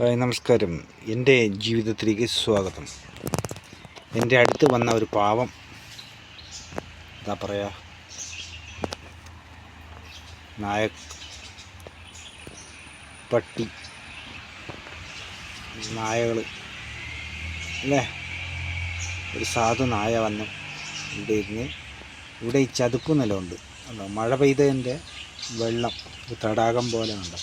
Hi നമസ്കാരം. എന്റെ ജീവിതത്തിലേക്ക് സ്വാഗതം. എന്റെ അടുത്ത് വന്ന ഒരു പാവം എന്താ പറയുക നായ പട്ടി നായകൾ അല്ലേ? ഒരു സാധു നായ വന്നു. ഇവിടെ ഇരുന്ന് ഇവിടെ ഈ ചതുപ്പ് നിലമുണ്ട്. മഴ പെയ്തതിന്റെ വെള്ളം ഒരു തടാകം പോലെ ഉണ്ട്.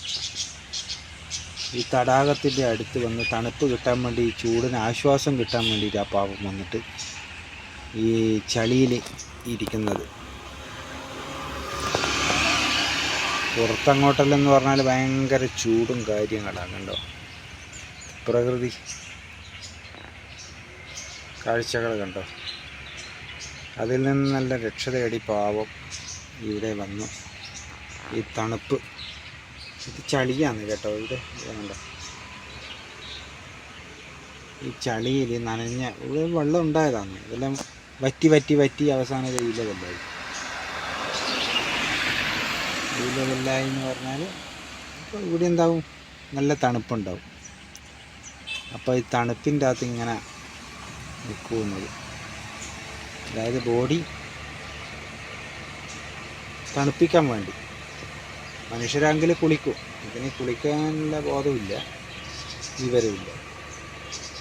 ഈ തടാകത്തിന്റെ അടുത്ത് വന്ന് തണുപ്പ് കിട്ടാൻ വേണ്ടി ചൂടിന് ആശ്വാസം കിട്ടാൻ വേണ്ടിയിട്ട് ആ പാപം വന്നിട്ട് ഈ ചളിയിൽ ഇരിക്കുന്നത്. പുറത്തങ്ങോട്ടല്ലെന്ന് പറഞ്ഞാൽ ഭയങ്കര ചൂടും കാര്യങ്ങളാണ് കണ്ടോ? പ്രകൃതി. കാഴ്ചകൾ കണ്ടോ? അതിൽ നിന്ന് നല്ല രക്ഷ തേടി പാവം ഇവിടെ വന്നു. ഈ തണുപ്പ് ഇത് ചളിയാണ് കേട്ടോ ഇത് വേണ്ട. ഈ ചളിയിൽ നനഞ്ഞ ഇവിടെ വെള്ളം ഉണ്ടായതാണ്. ഇതെല്ലാം വറ്റി വറ്റി വറ്റി അവസാനം ഇത് ലെവലായി എന്ന് പറഞ്ഞാൽ ഇപ്പോൾ ഇവിടെ എന്താവും? നല്ല തണുപ്പുണ്ടാവും. അപ്പോൾ ഈ തണുപ്പിന്റെ അകത്ത് ഇങ്ങനെ നിൽക്കുന്നത് അതായത് ബോഡി തണുപ്പിക്കാൻ വേണ്ടി. മനുഷ്യരാങ്കിൽ കുളിക്കും. ഇതിന് കുളിക്കാനുള്ള ബോധമില്ല വിവരമില്ല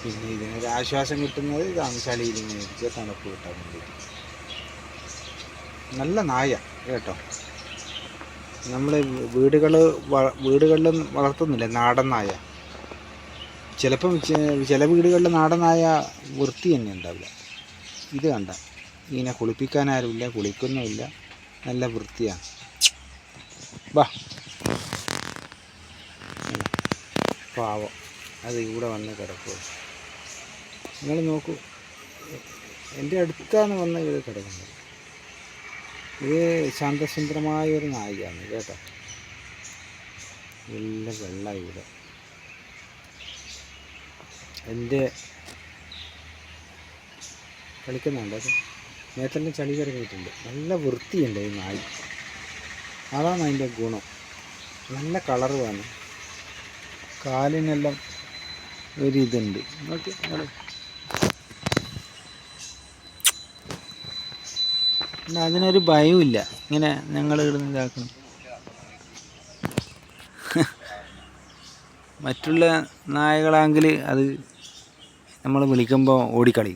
പിന്നെ ഇതിനൊരു ആശ്വാസം കിട്ടുന്നത് ഇതാണ്. ചളിയിൽ ഇങ്ങനെ ഇരിക്കുക തണുപ്പ് കിട്ടാൻ വേണ്ടിയിട്ട്. നല്ല നായ കേട്ടോ. നമ്മൾ വീടുകൾ വീടുകളിലും വളർത്തുന്നില്ല? നാടൻ നായ. ചിലപ്പം ചില വീടുകളിൽ നാടൻ നായ വൃത്തി തന്നെ ഉണ്ടാവില്ല. ഇത് കണ്ട. ഇങ്ങനെ കുളിപ്പിക്കാൻ ആരുമില്ല കുളിക്കുന്നുമില്ല. നല്ല വൃത്തിയാണ്. വാ. പാവം. അത് ഇവിടെ വന്ന് കിടക്കുക നിങ്ങൾ നോക്കൂ. എന്റെ അടുത്താണ് വന്ന് ഇത് കിടക്കുന്നത്. ഇത് ശാന്തസുന്ദരമായ ഒരു നായികയാണ് കേട്ടോ. നല്ല വെള്ള ഇവിടെ. എന്റെ കളിക്കുന്നുണ്ട് അത്. നേരത്തെ ചളി കിടക്കിയിട്ടുണ്ട് നല്ല വൃത്തിയുണ്ട് ഈ നായി. അതാണ് അതിന്റെ ഗുണം. നല്ല കളർ വേണം. കാലിനെല്ലാം ഒരു ഇതുണ്ട്. നോക്കി നിങ്ങൾ. പിന്നെ അതിനൊരു ഭയവുമില്ല ഇങ്ങനെ ഞങ്ങൾ ഇവിടുന്ന് ഇതാക്കണം. മറ്റുള്ള നായകളാണെങ്കിൽ അത് നമ്മൾ വിളിക്കുമ്പോൾ ഓടിക്കളി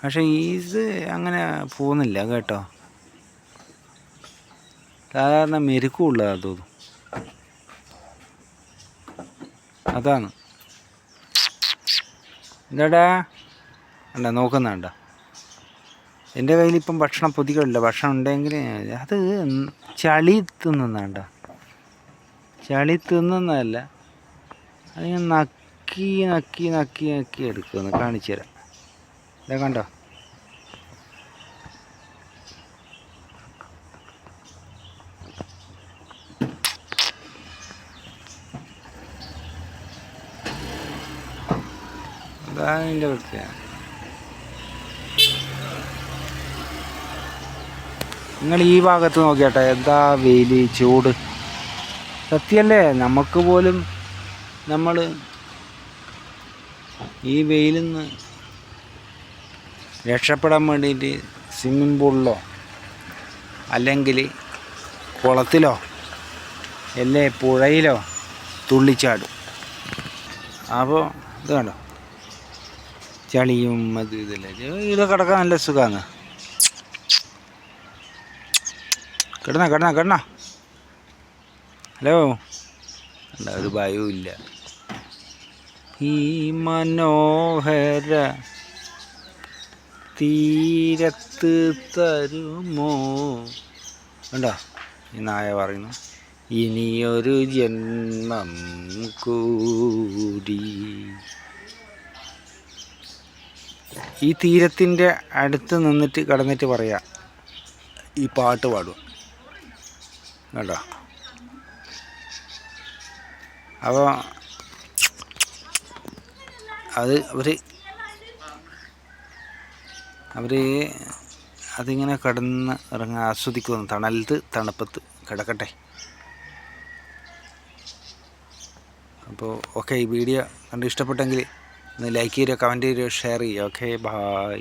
പക്ഷേ ഈസ് അങ്ങനെ പോകുന്നില്ല കേട്ടോ. സാധാരണ മെരുക്കുള്ളതാണ് തോന്നും. അതാണ്. എന്താടാ? അല്ല നോക്കുന്നണ്ട എന്റെ കയ്യിൽ ഇപ്പം ഭക്ഷണം പൊതികളില്ല. ഭക്ഷണം ഉണ്ടെങ്കിൽ അത് ചളി തിന്നുന്നുണ്ട ചളി തിന്നുന്നതല്ല. അതിങ്ങനെ നക്കി നക്കി നക്കി നക്കി എടുക്കുമെന്ന് കാണിച്ചു തരാം ഇതാ കണ്ടോ? അതാണ് വൃത്തിയാണ് നിങ്ങൾ ഈ ഭാഗത്ത് നോക്കിയാട്ടെ എന്താ വെയിൽ ചൂട്? സത്യമല്ലേ നമുക്ക് പോലും നമ്മൾ ഈ വെയിലിൽ നിന്ന് രക്ഷപ്പെടാൻ വേണ്ടിയിട്ട് സ്വിമ്മിംഗ് പൂളിലോ അല്ലെങ്കിൽ കുളത്തിലോ അല്ലേ പുഴയിലോ തുള്ളിച്ചാടും. അപ്പോൾ ഇത് കണ്ടോ? ചളിയും അത് ഇതല്ലേ. ഇത് കിടക്കാൻ നല്ല സുഖമാണ് കിടന്ന കിടന്ന കിടന്ന. ഹലോ. അല്ല ഒരു ഭയവും ഈ മനോഹര തീരത്ത് തരുമോ? കണ്ടോ ഈ നായ പറയുന്നു. ഇനിയൊരു ജന്മം കൂടി. ഈ തീരത്തിന്റെ അടുത്ത് നിന്നിട്ട് കടന്നിട്ട് പറയാം ഈ പാട്ട് പാടുക. കേട്ടോ അപ്പോൾ അത് അവർ അവർ അതിങ്ങനെ കടന്ന് ഇറങ്ങാൻ ആസ്വദിക്കുന്നു തണലത്ത് തണുപ്പത്ത് കിടക്കട്ടെ. അപ്പോൾ ഓക്കെ ഈ വീഡിയോ കണ്ട് ഇഷ്ടപ്പെട്ടെങ്കിൽ ഒന്ന് ലൈക്ക് ചെയ്യുക കമന്റ് ചെയ്യുക ഷെയർ ചെയ്യുക ഓക്കെ ബായ്